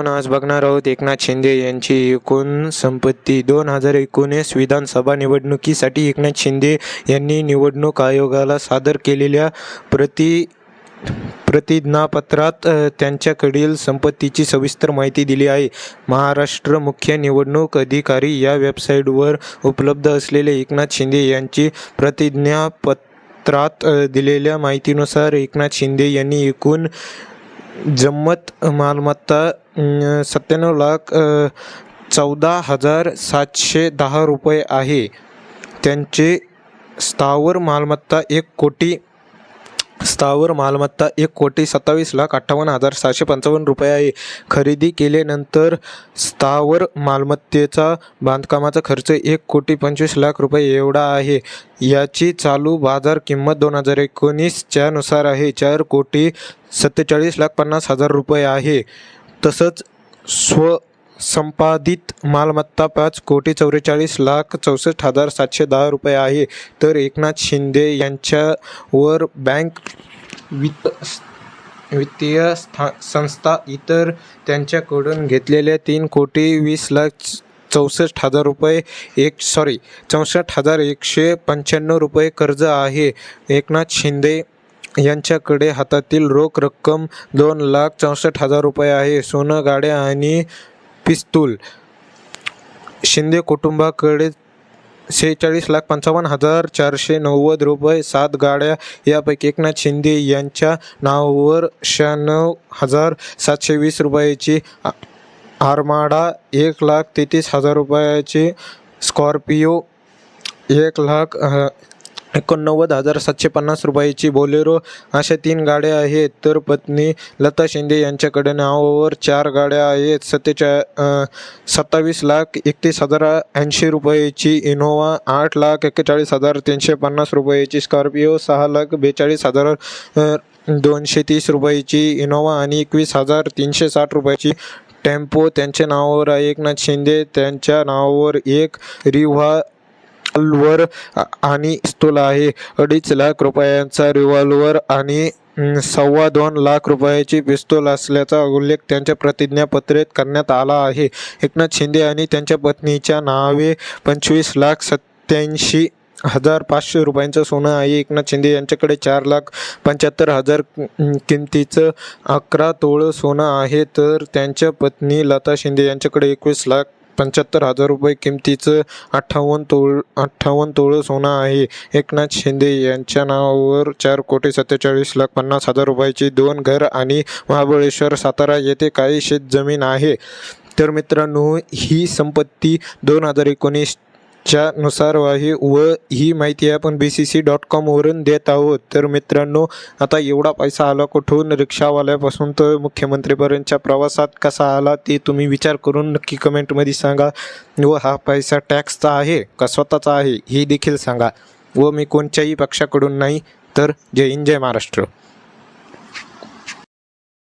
आपण आज बघणार आहोत एकनाथ शिंदे यांची एकूण संपत्ती दोन हजार एकोणीस विधानसभा निवडणुकीसाठी. एकनाथ शिंदे यांनी निवडणूक आयोगाला सादर केलेल्या प्रति प्रतिज्ञापत्रात त्यांच्याकडील संपत्तीची सविस्तर माहिती दिली आहे. महाराष्ट्र मुख्य निवडणूक अधिकारी या वेबसाईटवर उपलब्ध असलेले एकनाथ शिंदे यांची प्रतिज्ञापत्रात दिलेल्या माहितीनुसार एकनाथ शिंदे यांनी एकूण जम्मत मालमत्ता सत्त्याण्णव लाख चौदा हजार सातशे दहा रुपये आहे. त्यांचे स्थावर मालमत्ता एक कोटी स्थावर मालमत्ता एक कोटी सत्तावीस लाख अठ्ठावन्न हजार सहाशे पंचावन्न रुपये आहे. खरेदी केल्यानंतर स्थावर मालमत्तेचा बांधकामाचा खर्च एक कोटी पंचवीस लाख रुपये एवढा आहे. याची चालू बाजार किंमत दोन हजार एकोणीसच्यानुसार आहे. चार कोटी सत्तेचाळीस लाख पन्नास हजार रुपये आहे. तसंच स्व संपादित मालमत्ता पाच कोटी चौवेचाळीस लाख चौसष्ट हजार सातशे दहा रुपये आहे. तर एकनाथ शिंदे यांच्यावर बँक वित्त वित्तीय स्था संस्था इतर त्यांच्याकडून घेतलेल्या तीन कोटी वीस लाख चौसष्ट हजार रुपये एक सॉरी चौसष्ट हजार एकशे पंच्याण्णव रुपये कर्ज आहे. एकनाथ शिंदे यांच्याकडे हातातील रोख रक्कम दोन लाख चौसष्ट हजार रुपये आहे. सोनं गाड्या आणि पिस्तूल. शिंदे कुटुंबाकडे सेहेचाळीस लाख पंचावन्न हजार चारशे नव्वद रुपये सात गाड्या यापैकी एकनाथ शिंदे यांच्या नावावर शहाण्णव हजार सातशे वीस रुपयाची आरमाडा एक लाख तेहतीस हजार रुपयाची स्कॉर्पिओ एक लाख एकोणनव्वद हजार सातशे पन्नास रुपयाची बोलेरो अशा तीन गाड्या आहेत. तर पत्नी लता शिंदे यांच्याकडे नावावर चार गाड्या आहेत. सत्तेचा सत्तावीस लाख एकतीस हजार ऐंशी रुपयाची इनोवा आठ लाख एक्केचाळीस हजार तीनशे पन्नास रुपयाची स्कॉर्पिओ सहा लाख बेचाळीस हजार दोनशे तीस रुपयाची इनोवा आणि एकवीस हजार तीनशे साठ रुपयाची टेम्पो त्यांच्या नावावर आहे. एकनाथ शिंदे त्यांच्या नावावर एक रिव्हा वर आणि पिस्तूल आहे. अडीच लाख रुपयांचा रिव्हॉल्वर आणि सव्वा दोन लाख रुपयाची पिस्तूल असल्याचा उल्लेख त्यांच्या प्रतिज्ञापत्रेत करण्यात आला आहे. एकनाथ शिंदे आणि त्यांच्या पत्नीच्या नावे पंचवीस लाख सत्याऐंशी हजार पाचशे रुपयांचं सोनं आहे. एकनाथ शिंदे यांच्याकडे चार लाख पंच्याहत्तर हजार किमतीचं अकरा तोळं सोनं आहे. तर त्यांच्या पत्नी लता शिंदे यांच्याकडे एकवीस लाख पंच्याहत्तर हजार रुपये किमतीचं अठ्ठावन्न तोळ अठ्ठावन्न तोळं सोनं आहे. एकनाथ शिंदे यांच्या नावावर चार कोटी सत्तेचाळीस लाख पन्नास हजार रुपयाची दोन घर आणि महाबळेश्वर सातारा येथे काही शेतजमीन आहे. तर मित्रांनो ही संपत्ती दोन हजार एकोणीस च्या नुसार आहे व ही माहिती आपण बी सी सी डॉट कॉमवरून देत आहोत. तर मित्रांनो आता एवढा पैसा आला कुठून? रिक्षावाल्यापासून तर मुख्यमंत्रीपर्यंतच्या प्रवासात कसा आला ते तुम्ही विचार करून नक्की कमेंटमध्ये सांगा. व हा पैसा टॅक्सचा आहे का स्वतःचा आहे हे देखील सांगा. व मी कोणत्याही पक्षाकडून नाही तर जय हिंद जय महाराष्ट्र.